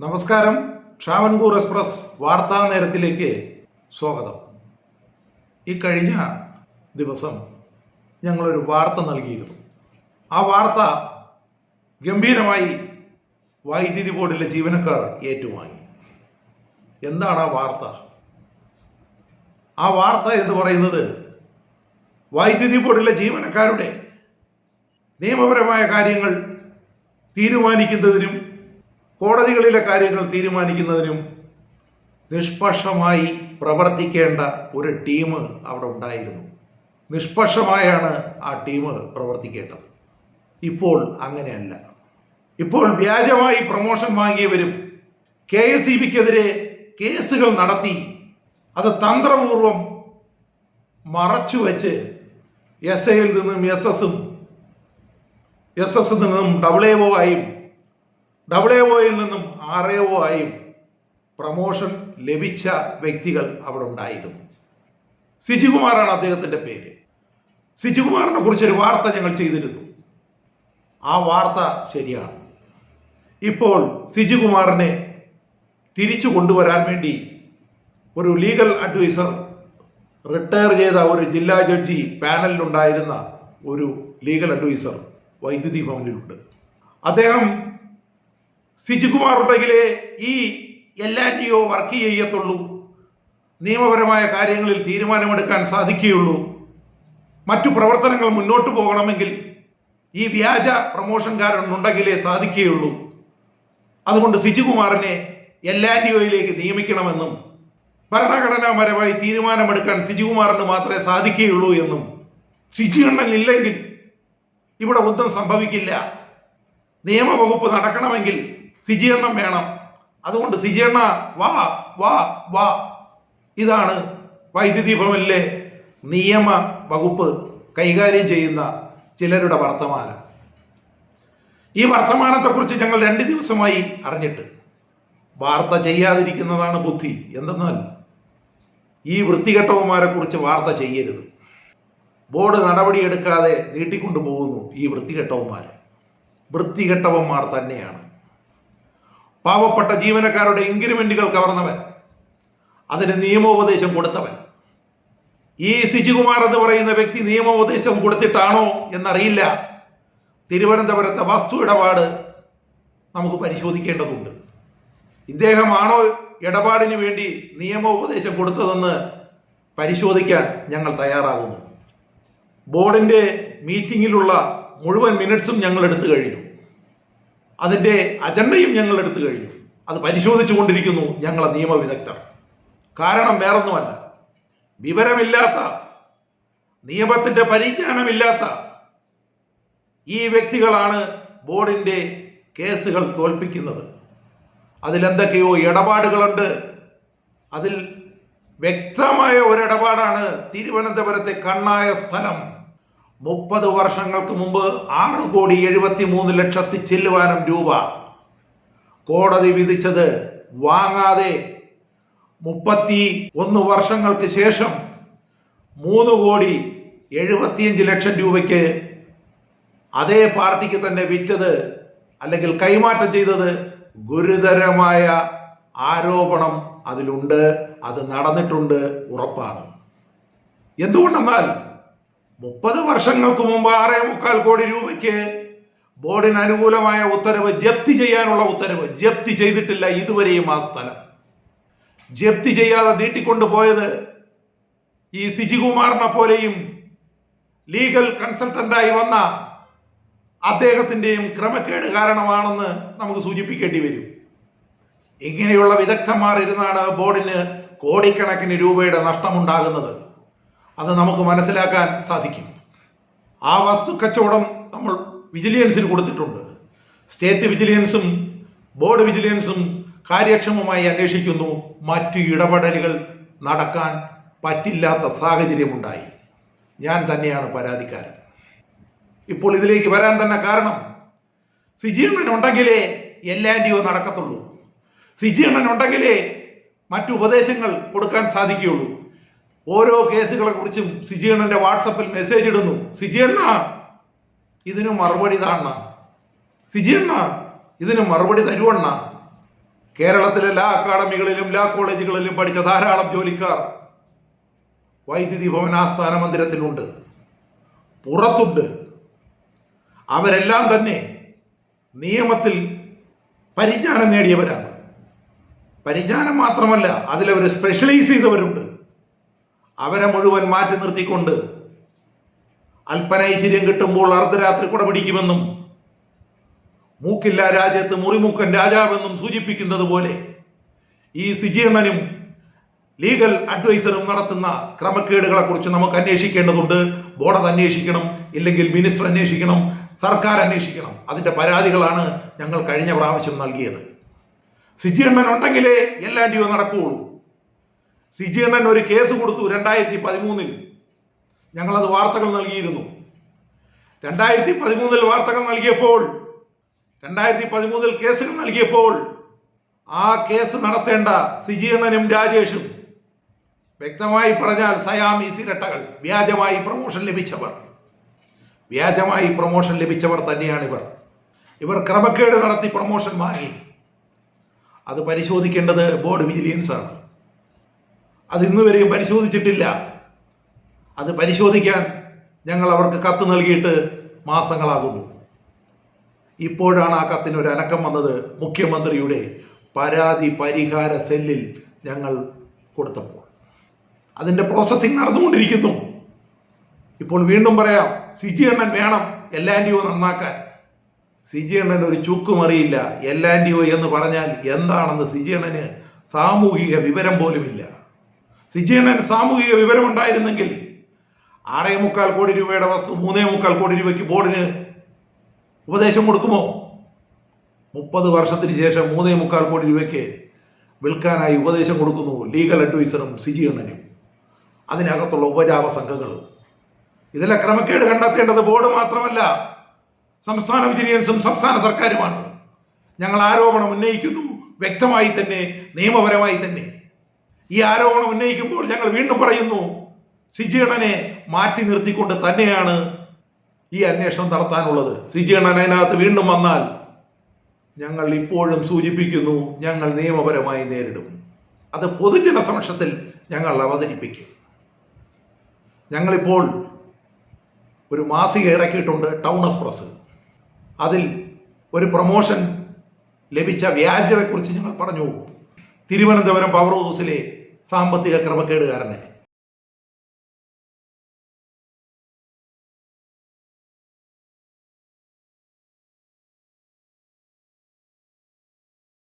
നമസ്കാരം. ട്രാവൻകൂർ എക്സ്പ്രസ് വാർത്താ നേരത്തിലേക്ക് സ്വാഗതം. ഈ കഴിഞ്ഞ ദിവസം ഞങ്ങളൊരു വാർത്ത നൽകിയിരുന്നു. ആ വാർത്ത ഗംഭീരമായി വൈദ്യുതി ബോർഡിലെ ജീവനക്കാർ ഏറ്റുവാങ്ങി. എന്താണ് ആ വാർത്ത? ആ വാർത്ത എന്ന് പറയുന്നത് വൈദ്യുതി ബോർഡിലെ ജീവനക്കാരുടെ നിയമപരമായ കാര്യങ്ങൾ തീരുമാനിക്കുന്നതിനും കോടതികളിലെ കാര്യങ്ങൾ തീരുമാനിക്കുന്നതിനും നിഷ്പക്ഷമായി പ്രവർത്തിക്കേണ്ട ഒരു ടീം അവിടെ ഉണ്ടായിരുന്നു. നിഷ്പക്ഷമായാണ് ആ ടീം പ്രവർത്തിക്കേണ്ടത്. ഇപ്പോൾ അങ്ങനെയല്ല. ഇപ്പോൾ വ്യാജമായി പ്രമോഷൻ വാങ്ങിയവരും കെ എസ് ഇ ബിക്കെതിരെ കേസുകൾ നടത്തി അത് തന്ത്രപൂർവം മറച്ചു വെച്ച് എസ് ഐയിൽ നിന്നും എസ് എസും എസ് എസ് നിന്നും ഡബിൾ എ ഒ ആയും ഡബിൾ എ ഒയിൽ നിന്നും ആർ എ ഒ ആയും പ്രമോഷൻ ലഭിച്ച വ്യക്തികൾ അവിടെ ഉണ്ടായിരുന്നു. സിജികുമാറാണ് അദ്ദേഹത്തിന്റെ പേര്. സിജികുമാറിനെ കുറിച്ചൊരു വാർത്ത ഞങ്ങൾ ചെയ്തിരുന്നു. ആ വാർത്ത ശരിയാണ്. ഇപ്പോൾ സിജികുമാറിനെ തിരിച്ചു കൊണ്ടുവരാൻ വേണ്ടി ഒരു ലീഗൽ അഡ്വൈസർ റിട്ടയർ ചെയ്ത ഒരു ജില്ലാ ജഡ്ജി പാനലിലുണ്ടായിരുന്ന ഒരു ലീഗൽ അഡ്വൈസർ വൈദ്യുതി ഭവനിലുണ്ട്. അദ്ദേഹം സിജികുമാർ ഉണ്ടെങ്കിലേ ഈ എല്ലാ വർക്ക് ചെയ്യത്തുള്ളൂ. നിയമപരമായ കാര്യങ്ങളിൽ തീരുമാനമെടുക്കാൻ സാധിക്കുകയുള്ളൂ. മറ്റു പ്രവർത്തനങ്ങൾ മുന്നോട്ട് പോകണമെങ്കിൽ ഈ വ്യാജ പ്രൊമോഷൻകാരൻ ഉണ്ടെങ്കിലേ സാധിക്കുകയുള്ളൂ. അതുകൊണ്ട് സിജികുമാറിനെ എല്ലാ നിയമിക്കണമെന്നും ഭരണഘടനാപരമായി തീരുമാനമെടുക്കാൻ സിജികുമാറിന് മാത്രമേ സാധിക്കുകയുള്ളൂ എന്നും. സിജി അണ്ണൻ ഇല്ലെങ്കിൽ ഇവിടെ ഒന്നും സംഭവിക്കില്ല. നിയമവകുപ്പ് നടക്കണമെങ്കിൽ സിജിയെണ്ണം വേണം. അതുകൊണ്ട് സിജീർണ വാ വാ വാ. ഇതാണ് വൈദ്യുതി ഭവനിലെ നിയമ വകുപ്പ് കൈകാര്യം ചെയ്യുന്ന ചിലരുടെ വർത്തമാനം. ഈ വർത്തമാനത്തെക്കുറിച്ച് ഞങ്ങൾ രണ്ട് ദിവസമായി അറിഞ്ഞിട്ട്. വാർത്ത ചെയ്യാതിരിക്കുന്നതാണ് ബുദ്ധി. എന്തെന്നാൽ ഈ വൃത്തികെട്ടവന്മാരെ കുറിച്ച് വാർത്ത ചെയ്യരുത്. ബോർഡ് നടപടിയെടുക്കാതെ നീട്ടിക്കൊണ്ടു പോകുന്നു ഈ വൃത്തികെട്ടവന്മാർ വൃത്തികെട്ടവന്മാർ തന്നെയാണ്. പാവപ്പെട്ട ജീവനക്കാരുടെ ഇൻക്രിമെന്റുകൾ കവർന്നവൻ. അതിന് നിയമോപദേശം കൊടുത്തവൻ. ഈ സിജികുമാർ എന്ന് പറയുന്ന വ്യക്തി നിയമോപദേശം കൊടുത്തിട്ടാണോ എന്നറിയില്ല. തിരുവനന്തപുരത്തെ വസ്തു ഇടപാട് നമുക്ക് പരിശോധിക്കേണ്ടതുണ്ട്. ഇദ്ദേഹമാണോ ഇടപാടിന് വേണ്ടി നിയമോപദേശം കൊടുത്തതെന്ന് പരിശോധിക്കാൻ ഞങ്ങൾ തയ്യാറാകുന്നു. ബോർഡിന്റെ മീറ്റിംഗിലുള്ള മുഴുവൻ മിനിറ്റ്സും ഞങ്ങൾ എടുത്തു കഴിഞ്ഞു. അതിന്റെ അജണ്ടയും ഞങ്ങൾ എടുത്തു കഴിഞ്ഞു. അത് പരിശോധിച്ചു കൊണ്ടിരിക്കുന്നു ഞങ്ങളെ നിയമവിദഗ്ധർ. കാരണം വേറൊന്നുമല്ല. വിവരമില്ലാത്ത നിയമത്തിന്റെ പരിജ്ഞാനമില്ലാത്ത ഈ വ്യക്തികളാണ് ബോർഡിന്റെ കേസുകൾ തോൽപ്പിക്കുന്നത്. അതിലെന്തൊക്കെയോ ഇടപാടുകളുണ്ട്. അതിൽ വ്യക്തമായ ഒരിടപാടാണ് തിരുവനന്തപുരത്തെ കണ്ണായ സ്ഥലം. മുപ്പത് വർഷങ്ങൾക്ക് മുമ്പ് ആറ് കോടി എഴുപത്തി മൂന്ന് ലക്ഷത്തി ചെല്ലുവാനം രൂപ. കോടതി വിധിച്ചത് വാങ്ങാതെ മുപ്പത്തി ഒന്ന് വർഷങ്ങൾക്ക് ശേഷം മൂന്ന് കോടി എഴുപത്തിയഞ്ച് ലക്ഷം രൂപയ്ക്ക് അതേ പാർട്ടിക്ക് തന്നെ വിറ്റത് അല്ലെങ്കിൽ കൈമാറ്റം ചെയ്തത് ഗുരുതരമായ ആരോപണം അതിലുണ്ട്. അത് നടന്നിട്ടുണ്ട്. ഉറപ്പാണ്. എന്തുകൊണ്ടെന്നാൽ മുപ്പത് വർഷങ്ങൾക്ക് മുമ്പ് ആറേ മുക്കാൽ കോടി രൂപയ്ക്ക് ബോർഡിന് അനുകൂലമായ ഉത്തരവ് ജപ്തി ചെയ്യാനുള്ള ഉത്തരവ് ജപ്തി ചെയ്തിട്ടില്ല ഇതുവരെയും ആ സ്ഥലം. ജപ്തി ചെയ്യാതെ നീട്ടിക്കൊണ്ടുപോയത് ഈ സിജികുമാറിനെ പോലെയും ലീഗൽ കൺസൾട്ടന്റായി വന്ന അദ്ദേഹത്തിന്റെയും ക്രമക്കേട് കാരണമാണെന്ന് നമുക്ക് സൂചിപ്പിക്കേണ്ടി വരും. ഇങ്ങനെയുള്ള വിദഗ്ധന്മാർ ഇരുന്നാണ് ബോർഡിന് കോടിക്കണക്കിന് രൂപയുടെ നഷ്ടമുണ്ടാകുന്നത്. അത് നമുക്ക് മനസ്സിലാക്കാൻ സാധിക്കും. ആ വസ്തു കച്ചവടം നമ്മൾ വിജിലൻസിന് കൊടുത്തിട്ടുണ്ട്. സ്റ്റേറ്റ് വിജിലൻസും ബോർഡ് വിജിലൻസും കാര്യക്ഷമമായി അന്വേഷിക്കുന്നു. മറ്റു ഇടപെടലുകൾ നടക്കാൻ പറ്റില്ലാത്ത സാഹചര്യമുണ്ടായി. ഞാൻ തന്നെയാണ് പരാതിക്കാരൻ. ഇപ്പോൾ ഇതിലേക്ക് വരാൻ തന്നെ കാരണം സിജിയണ്ണൻ ഉണ്ടെങ്കിലേ എല്ലാന്റെയോ നടക്കത്തുള്ളൂ. സിജിയണ്ണൻ ഉണ്ടെങ്കിലേ മറ്റു ഉപദേശങ്ങൾ കൊടുക്കാൻ സാധിക്കുകയുള്ളൂ. ഓരോ കേസുകളെ കുറിച്ചും സിജിയണ്ണന്റെ വാട്സപ്പിൽ മെസ്സേജ് ഇടുന്നു. സിജിയണ്ണ ഇതിന് മറുപടി താണ്ണ സിജിയണ്ണ ഇതിന് മറുപടി തരുവണ്ണ. കേരളത്തിലെ എല്ലാ അക്കാഡമികളിലും എല്ലാ കോളേജുകളിലും പഠിച്ച ധാരാളം ജോലിക്കാർ വൈദ്യുതി ഭവൻ ആസ്ഥാന മന്ദിരത്തിലുണ്ട്. പുറത്തുണ്ട്. അവരെല്ലാം തന്നെ നിയമത്തിൽ പരിജ്ഞാനം നേടിയവരാണ്. പരിജ്ഞാനം മാത്രമല്ല അതിലവർ സ്പെഷ്യലൈസ് ചെയ്തവരുണ്ട്. അവരെ മുഴുവൻ മാറ്റി നിർത്തിക്കൊണ്ട് അല്പനൈശ്വര്യം കിട്ടുമ്പോൾ അർദ്ധരാത്രി കുട പിടിക്കുമെന്നും മൂക്കില്ല രാജ്യത്ത് മുറിമുക്കൻ രാജാവെന്നും സൂചിപ്പിക്കുന്നത് പോലെ ഈ സിജീർണനും ലീഗൽ അഡ്വൈസറും നടത്തുന്ന ക്രമക്കേടുകളെ കുറിച്ച് നമുക്ക് അന്വേഷിക്കേണ്ടതുണ്ട്. ബോർഡ് അന്വേഷിക്കണം ഇല്ലെങ്കിൽ മിനിസ്റ്റർ അന്വേഷിക്കണം സർക്കാർ അന്വേഷിക്കണം. അതിന്റെ പരാതികളാണ് ഞങ്ങൾ കഴിഞ്ഞ പ്രാവശ്യം നൽകിയത്. സിജീർണൻ ഉണ്ടെങ്കിലേ എല്ലാ ഡ്യൂ നടക്കുകയുള്ളൂ സിജീർണൻ ഒരു കേസ് കൊടുത്തു രണ്ടായിരത്തി പതിമൂന്നിൽ ഞങ്ങളത് വാർത്തകൾ നൽകിയിരുന്നു. രണ്ടായിരത്തി പതിമൂന്നിൽ വാർത്തകൾ നൽകിയപ്പോൾ രണ്ടായിരത്തി പതിമൂന്നിൽ കേസുകൾ നൽകിയപ്പോൾ ആ കേസ് നടത്തേണ്ട സിജീർണനും രാജേഷും വ്യക്തമായി പറഞ്ഞാൽ സയാമീസ് ഇരട്ടകൾ വ്യാജമായി പ്രൊമോഷൻ ലഭിച്ചവർ. വ്യാജമായി പ്രൊമോഷൻ ലഭിച്ചവർ തന്നെയാണ് ഇവർ. ഇവർ ക്രമക്കേട് നടത്തി പ്രൊമോഷൻ വാങ്ങി. അത് പരിശോധിക്കേണ്ടത് ബോർഡ് വിജിലൻസ് ആണ് അത് ഇന്നുവരെയും പരിശോധിച്ചിട്ടില്ല. അത് പരിശോധിക്കാൻ ഞങ്ങൾ അവർക്ക് കത്ത് നൽകിയിട്ട് മാസങ്ങളാകുന്നു. ഇപ്പോഴാണ് ആ കത്തിന് ഒരു അനക്കം വന്നത് മുഖ്യമന്ത്രിയുടെ പരാതി പരിഹാര സെല്ലിൽ ഞങ്ങൾ കൊടുത്തപ്പോൾ. അതിന്റെ പ്രോസസ്സിംഗ് നടന്നുകൊണ്ടിരിക്കുന്നു. ഇപ്പോൾ വീണ്ടും പറയാം സിജി എണ്ണൻ വേണം എല്ലാൻഡിയോ നന്നാക്കാൻ. സിജി എണ്ണൻ ഒരു ചുക്കും അറിയില്ല. എല്ലാൻഡിയോ എന്ന് പറഞ്ഞാൽ എന്താണെന്ന് സിജി എണ്ണന് സാമൂഹിക വിവരം പോലുമില്ല. സിജി എണ്ണൻ സാമൂഹിക വിവരം ഉണ്ടായിരുന്നെങ്കിൽ ആറേ മുക്കാൽ കോടി രൂപയുടെ വസ്തു മൂന്നേ മുക്കാൽ കോടി രൂപയ്ക്ക് ബോർഡിന് ഉപദേശം കൊടുക്കുമോ? മുപ്പത് വർഷത്തിന് ശേഷം മൂന്നേ മുക്കാൽ കോടി രൂപയ്ക്ക് വിൽക്കാനായി ഉപദേശം കൊടുക്കുന്നു ലീഗൽ അഡ്വൈസറും സിജിയണ്ണനും അതിനകത്തുള്ള ഉപജാപ സംഘങ്ങളും ഇതിലെ ക്രമക്കേട് കണ്ടെത്തേണ്ടത് ബോർഡ് മാത്രമല്ല സംസ്ഥാന വിജിലൻസും സംസ്ഥാന സർക്കാരുമാണ്. ഞങ്ങൾ ആരോപണം ഉന്നയിക്കുന്നു വ്യക്തമായി തന്നെ നിയമപരമായി തന്നെ. ഈ ആരോപണം ഉന്നയിക്കുമ്പോൾ ഞങ്ങൾ വീണ്ടും പറയുന്നു സിജിയണ്ണനെ മാറ്റി നിർത്തിക്കൊണ്ട് തന്നെയാണ് ഈ അന്വേഷണം നടത്താനുള്ളത്. സിജിയണ്ണൻ അതിനകത്ത് വീണ്ടും വന്നാൽ ഞങ്ങൾ ഇപ്പോഴും സൂചിപ്പിക്കുന്നു ഞങ്ങൾ നിയമപരമായി നേരിടും. അത് പൊതുജന സമക്ഷത്തിൽ ഞങ്ങൾ അവതരിപ്പിക്കും. ഞങ്ങളിപ്പോൾ ഒരു മാസിക ഇറക്കിയിട്ടുണ്ട് ടൗൺ എക്സ്പ്രസ്. അതിൽ ഒരു പ്രൊമോഷൻ ലഭിച്ച വ്യാജതയെക്കുറിച്ച് ഞങ്ങൾ പറഞ്ഞു. തിരുവനന്തപുരം പവർ ഹൗസിലെ സാമ്പത്തിക ക്രമക്കേടുകാരനെ.